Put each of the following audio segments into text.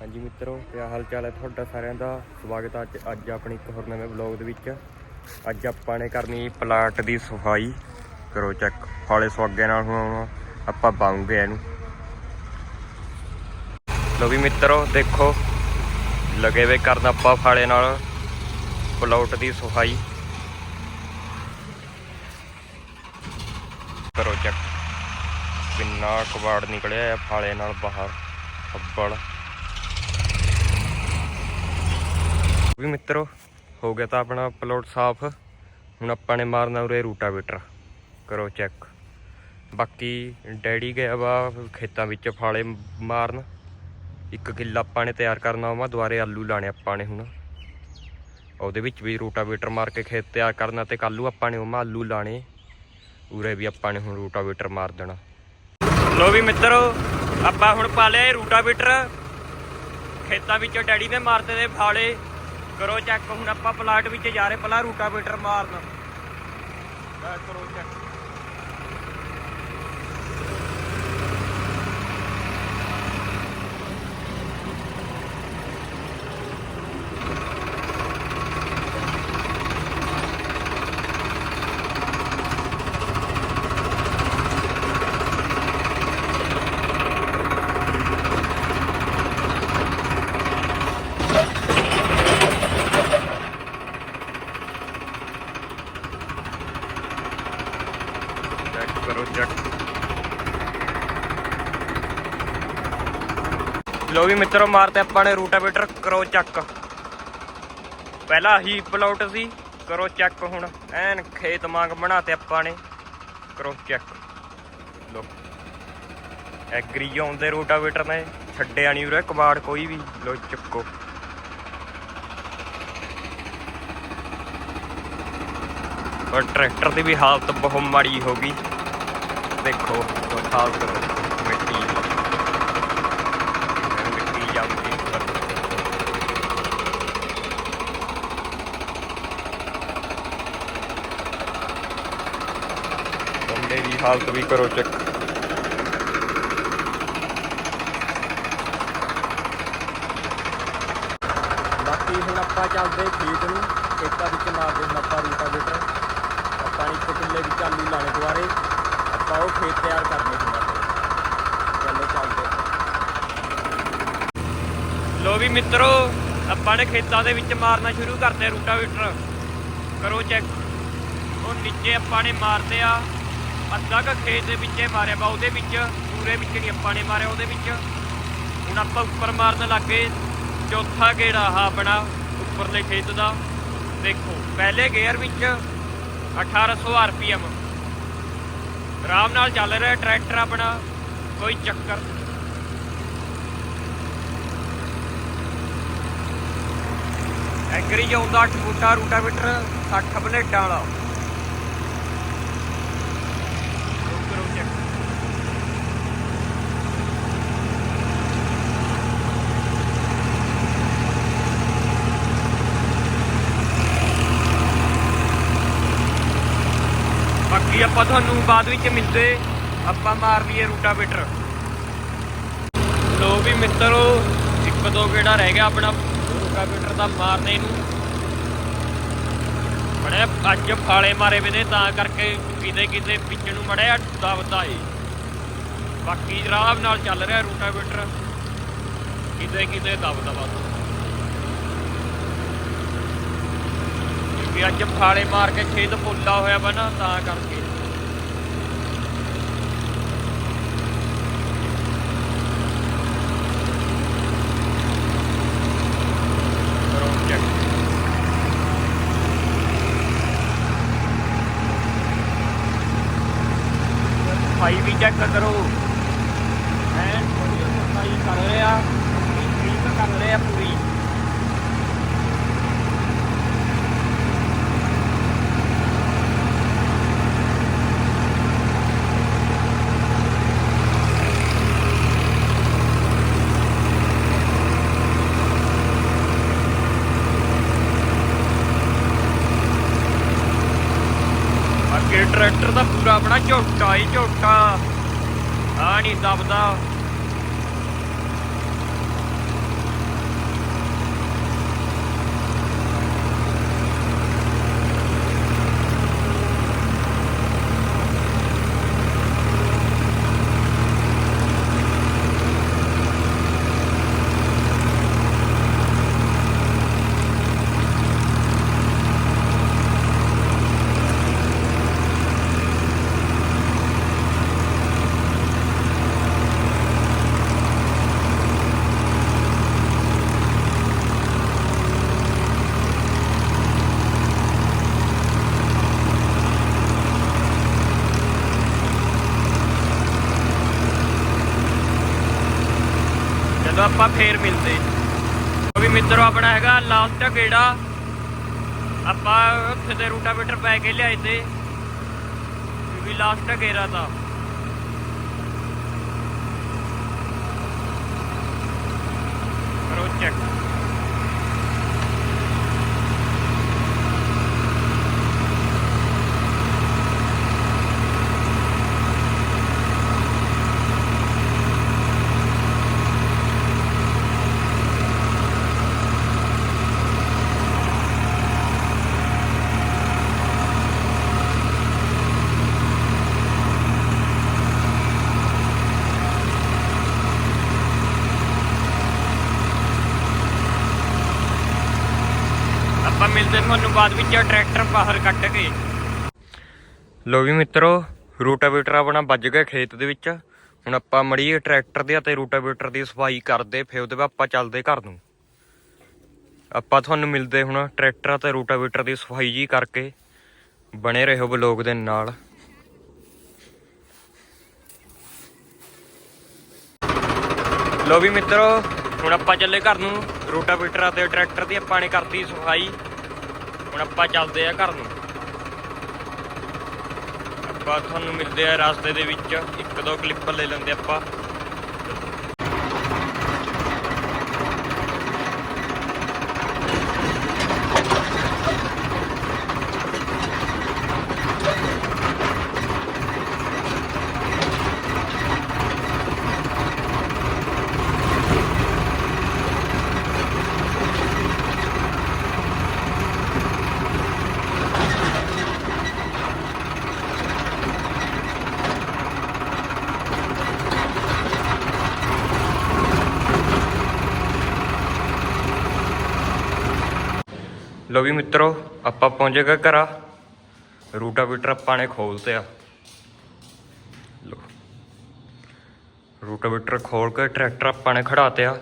ਹਾਂਜੀ ਮਿੱਤਰੋ, ਕਿਆ ਹਾਲ ਚਾਲ ਹੈ ਤੁਹਾਡਾ ਸਾਰਿਆਂ ਦਾ? ਸਵਾਗਤ ਹੈ ਅੱਜ ਅੱਜ ਆਪਣੀ ਇੱਕ ਹੋਰ ਨਵੇਂ ਵਲੌਗ ਦੇ ਵਿੱਚ। ਅੱਜ ਆਪਾਂ ਨੇ ਕਰਨੀ ਪਲਾਟ ਦੀ ਸਫ਼ਾਈ। ਕਰੋ ਚੈੱਕ ਫਾਲੇ ਸਵਾਗੇ ਨਾਲ ਹੁਣ ਆਪਾਂ ਪਾਉਂਗੇ ਇਹਨੂੰ। ਲੋ ਵੀ ਮਿੱਤਰੋ, ਦੇਖੋ। ਲਗੇ ਵੇ ਕਰਨ ਆਪਾਂ ਫਾਲੇ ਨਾਲ ਪਲਾਟ ਦੀ ਸਫ਼ਾਈ। ਕਰੋ ਚੈੱਕ ਕਿੰਨਾ ਕਬਾੜ ਨਿਕਲਿਆ ਹੈ ਫਾਲੇ ਨਾਲ ਬਾਹਰ। ਅੱਬਲ। ਵੀ ਮਿੱਤਰੋ, ਹੋ ਗਿਆ ਤਾਂ ਆਪਣਾ ਪਲੋਟ ਸਾਫ਼। ਹੁਣ ਆਪਾਂ ਨੇ ਮਾਰਨਾ ਉਰੇ ਰੂਟਾਵੇਟਰ। ਕਰੋ ਚੈੱਕ ਬਾਕੀ ਡੈਡੀ ਗਿਆ ਵਾ ਖੇਤਾਂ ਵਿੱਚ ਫਾਲੇ ਮਾਰਨ। ਇੱਕ ਕਿੱਲਾ ਆਪਾਂ ਨੇ ਤਿਆਰ ਕਰਨਾ ਵਾ ਦੁਆਰੇ ਆਲੂ ਲਾਣੇ ਆਪਾਂ ਨੇ ਹੁਣ। ਉਹਦੇ ਵਿੱਚ ਵੀ ਰੂਟਾਵੇਟਰ ਮਾਰ ਕੇ ਖੇਤ ਤਿਆਰ ਕਰਨਾ ਤੇ ਕੱਲੂ ਆਪਾਂ ਨੇ ਉਹ ਆਲੂ ਲਾਣੇ। ਉਰੇ ਵੀ ਆਪਾਂ ਨੇ ਹੁਣ ਰੂਟਾਵੇਟਰ ਮਾਰ ਦੇਣਾ। ਲੋ ਵੀ ਮਿੱਤਰੋ, ਆਪਾਂ ਹੁਣ ਪਾ ਲਿਆ ਰੂਟਾਵੇਟਰ। ਖੇਤਾਂ ਵਿੱਚੋਂ ਡੈਡੀ ਨੇ ਮਾਰਦੇ ਨੇ ਫਾਲੇ। ਕਰੋ ਚੈੱਕ ਹੁਣ ਆਪਾਂ ਪਲਾਟ ਵਿੱਚ ਜਾ ਰਹੇ ਪਹਿਲਾਂ ਰੂਟਾਵੇਟਰ ਮਾਰਨ। ਕਰੋ ਚੈੱਕ ਚੈੱਕ ਕਰੋ ਚੈੱਕ ਲੋ ਵੀ ਮਿੱਤਰੋ, ਮਾਰਤੇ ਆਪਾਂ ਨੇ ਰੂਟਾਵੇਟਰ, ਕਰੋ ਚੱਕ ਪਹਿਲਾਂ ਹੀ ਪਲਾਟ ਸੀ, ਕਰੋ ਚੈੱਕ ਹੁਣ। ਐਨ ਖੇਤ ਮੰਗ ਬਣਾਤੇ ਆਪਾਂ ਨੇ, ਕਰੋ ਚੈੱਕ ਲੋ ਐਗਰੀ ਆਉਂਦੇ ਦੇ ਨੇ, ਛੱਡਿਆ ਨਹੀਂ ਉਰੇ ਕਬਾੜ ਕੋਈ ਵੀ। ਲੋ ਚੱਕੋ। ਪਰ ਟਰੈਕਟਰ ਦੀ ਵੀ ਹਾਲਤ ਬਹੁਤ ਮਾੜੀ ਹੋ ਗਈ। ਦੇਖੋ ਹਾਲਤ ਮਿੱਟੀ ਮਿੱਟੀ ਜਾਂਦੀ ਉੱਪਰ ਬੰਦੇ ਦੀ ਹਾਲਤ ਵੀ ਕਰੋ ਚੈੱਕ। ਬਾਕੀ ਹੁਣ ਆਪਾਂ ਚੱਲਦੇ ਖੇਤ ਨੂੰ, ਖੇਤਾਂ ਵਿੱਚ ਮਾਰਦੇ ਹੁਣ ਆਪਾਂ ਰੂਟਾਵੇਟਰ। ਆਪਾਂ ਇੱਕ ਕਿੱਲੇ ਵਿੱਚ ਆਲੂ ਲਾਣੇ ਦੁਆਰੇ ਉਹ ਖੇਤ ਤਿਆਰ ਕਰਨੇ ਹੁਣ ਚਲੋ ਚੱਲਦੇ। ਲੋ ਵੀ ਮਿੱਤਰੋ, ਆਪਾਂ ਨੇ ਖੇਤਾਂ ਦੇ ਵਿੱਚ ਮਾਰਨਾ ਸ਼ੁਰੂ ਕਰਤੇ ਰੂਟਾਵੇਟਰ। ਕਰੋ ਚੈੱਕ ਉਹ ਨੀਚੇ ਆਪਾਂ ਨੇ ਮਾਰਦੇ ਆ। ਅੱਧਾ ਕ ਖੇਤ ਦੇ ਵਿੱਚੇ ਮਾਰਿਆ ਬਾ ਉਹਦੇ ਵਿੱਚ। ਪੂਰੇ ਵਿੱਚ ਨਹੀਂ ਆਪਾਂ ਨੇ ਮਾਰਿਆ ਉਹਦੇ ਵਿੱਚ। ਹੁਣ ਆਪਾਂ ਉੱਪਰ ਮਾਰਨ ਲੱਗੇ ਚੌਥਾ ਗੇੜਾ ਆ ਆਪਣਾ, ਉੱਪਰਲੇ ਖੇਤ ਦਾ। ਦੇਖੋ, ਪਹਿਲੇ ਗੇਅਰ ਵਿੱਚ 1800 ਆਰਪੀਐਮ ਆਰਾਮ ਨਾਲ ਚੱਲ ਰਿਹਾ ਟਰੈਕਟਰ ਆਪਣਾ, ਕੋਈ ਚੱਕਰ ਨਹੀਂ। ਐਗਰੀ ਜਾਉਂਦਾ 8 ਫੁੱਟਾ ਰੂਟਾਵੇਟਰ 60 ਬਲੇਡਾਂ ਵਾਲਾ ਕਰੋ check। ਬਾਕੀ ਆਪਾਂ ਤੁਹਾਨੂੰ ਬਾਅਦ ਵਿੱਚ ਮਿਲਦੇ, ਆਪਾਂ ਮਾਰ ਲਈਏ ਰੂਟਾਵੇਟਰ। ਲੋ ਵੀ ਮਿੱਤਰੋ, ਇੱਕ ਦੋ ਗੇੜਾ ਰਹਿ ਗਿਆ ਆਪਣਾ, ਰੂਟਾਵੇਟਰ ਦਾ ਮਾਰਨੇ ਨੂੰ। ਬੜੇ ਅੱਜ ਫਾਲੇ ਮਾਰੇ ਵੇ ਨੇ, ਤਾਂ ਕਰਕੇ ਕਿਤੇ ਕਿਤੇ ਵਿੱਚ ਨੂੰ ਮੜਿਆ ਦਬਦਾ ਏ। ਬਾਕੀ ਆਰਾਮ ਨਾਲ ਚੱਲ ਰਿਹਾ ਰੂਟਾਵੇਟਰ। ਕਿਤੇ ਕਿਤੇ ਦਬਦਾ ਬਸ ਕਿਉਂਕਿ ਅੱਜ ਫਾਲੇ ਮਾਰ ਕੇ ਖੇਤ ਫੁੱਲਾ ਹੋਇਆ ਵਾ ਨਾ, ਤਾਂ ਕਰਕੇ ਕਰੋ check। ਸਫ਼ਾਈ ਵੀ ਚੈੱਕ ਕਰੋ ਐਨ ਵਧੀਆ ਸਫ਼ਾਈ ਕਰ ਰਿਹਾ ਠੀਕ ਕਰ ਰਿਹਾ ਪੂਰੀ ਅੱਗੇ ਟਰੈਕਟਰ ਦਾ ਪੂਰਾ ਆਪਣਾ ਝੋਟਾ ਹੀ ਝੋਟਾ। ਆ ਨਹੀਂ ਦਬਦਾ ਤਾਂ ਆਪਾਂ ਫੇਰ ਮਿਲਦੇ ਵੀ ਮਿੱਤਰੋ, ਆਪਣਾ ਹੈਗਾ ਲਾਸਟ ਗੇੜਾ ਆਪਾਂ ਉੱਥੇ ਤੇ ਰੂਟਾਵੇਟਰ ਪੈ ਕੇ ਲਿਆਏ ਤੇ, ਵੀ ਲਾਸਟ ਗੇੜਾ ਤਾਂ। ਕਰੋ ਚੈੱਕ ਤੁਹਾਨੂੰ ਬਾਅਦ ਵਿੱਚ ਟਰੈਕਟਰ ਬਾਹਰ ਕੱਢ ਕੇ। ਲੋ ਵੀ ਮਿੱਤਰੋ ਰੂਟਾਵੇਟਰ ਆਪਣਾ ਵੱਜ ਗਿਆ ਖੇਤ ਦੇ ਵਿੱਚ। ਹੁਣ ਆਪਾਂ ਮੜੀਏ ਟਰੈਕਟਰ ਦੇ ਅਤੇ ਰੂਟਾਵੇਟਰ ਦੀ ਸਫ਼ਾਈ ਕਰਦੇ, ਫਿਰ ਉਹਦੇ ਬਾਅਦ ਆਪਾਂ ਚੱਲਦੇ ਘਰ ਨੂੰ। ਆਪਾਂ ਤੁਹਾਨੂੰ ਮਿਲਦੇ ਹੁਣ ਟਰੈਕਟਰ ਅਤੇ ਰੂਟਾਵੇਟਰ ਦੀ ਸਫ਼ਾਈ ਜੀ ਕਰਕੇ, ਬਣੇ ਰਹੋ ਬਲੌਗ ਦੇ ਨਾਲ। ਲੋ ਵੀ ਮਿੱਤਰੋ, ਹੁਣ ਆਪਾਂ ਚੱਲੇ ਘਰ ਨੂੰ। ਰੂਟਾਵੇਟਰ ਅਤੇ ਟਰੈਕਟਰ ਦੀ ਆਪਾਂ ਨੇ ਕਰਤੀ ਸਫ਼ਾਈ। ਹੁਣ ਆਪਾਂ ਚੱਲਦੇ ਆ ਘਰ ਨੂੰ। ਆਪਾਂ ਤੁਹਾਨੂੰ ਮਿਲਦੇ ਆ ਰਸਤੇ ਦੇ ਵਿੱਚ। ਇੱਕ ਦੋ ਕਲਿੱਪ ਲੈ ਲੈਂਦੇ ਆਪਾਂ। ਲੋ ਵੀ ਮਿੱਤਰੋ, ਆਪਾਂ ਪਹੁੰਚ ਗਏ ਘਰਾਂ। ਰੂਟਾਵੇਟਰ ਆਪਾਂ ਨੇ ਖੋਲਤੇ ਆ ਲੋ ਰੂਟਾਵੇਟਰ ਖੋਲ ਕੇ ਟਰੈਕਟਰ ਆਪਾਂ ਨੇ ਖੜਾਤੇ ਆ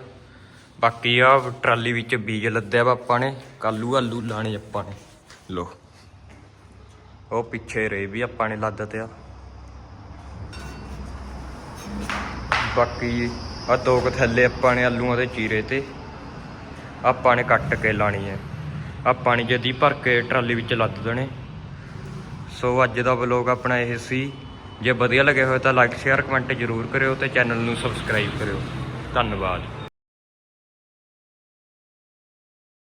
ਬਾਕੀ ਆ ਟਰਾਲੀ ਵਿੱਚ ਬੀਜ ਲੱਦਿਆ ਵਾ ਆਪਾਂ ਨੇ। ਕਾਲੂ ਆਲੂ ਲਾਣੇ ਆਪਾਂ ਨੇ। ਲੋ ਉਹ ਪਿੱਛੇ ਰੇ ਵੀ ਆਪਾਂ ਨੇ ਲੱਦ ਤੇ ਆ ਬਾਕੀ ਆ ਦੋ ਕੁ ਥੱਲੇ ਆਪਾਂ ਨੇ ਆਲੂਆਂ ਦੇ ਚੀਰੇ ਤੇ। ਆਪਾਂ ਨੇ ਕੱਟ ਕੇ ਲਾਣੀ ਹੈ ਆ ਪਾਣੀ ਜਦੀ ਭਰ ਕੇ ਟਰਾਲੀ ਵਿੱਚ ਲੱਦ ਦੇਣੇ। ਸੋ ਅੱਜ ਦਾ ਵਲੋਗ ਆਪਣਾ ਇਹ ਸੀ। ਜੇ ਵਧੀਆ ਲੱਗਿਆ ਹੋਇਆ ਤਾਂ ਲਾਈਕ ਸ਼ੇਅਰ ਕਮੈਂਟ ਜ਼ਰੂਰ ਕਰਿਓ ਤੇ ਚੈਨਲ ਨੂੰ ਸਬਸਕ੍ਰਾਈਬ ਕਰਿਓ। ਧੰਨਵਾਦ।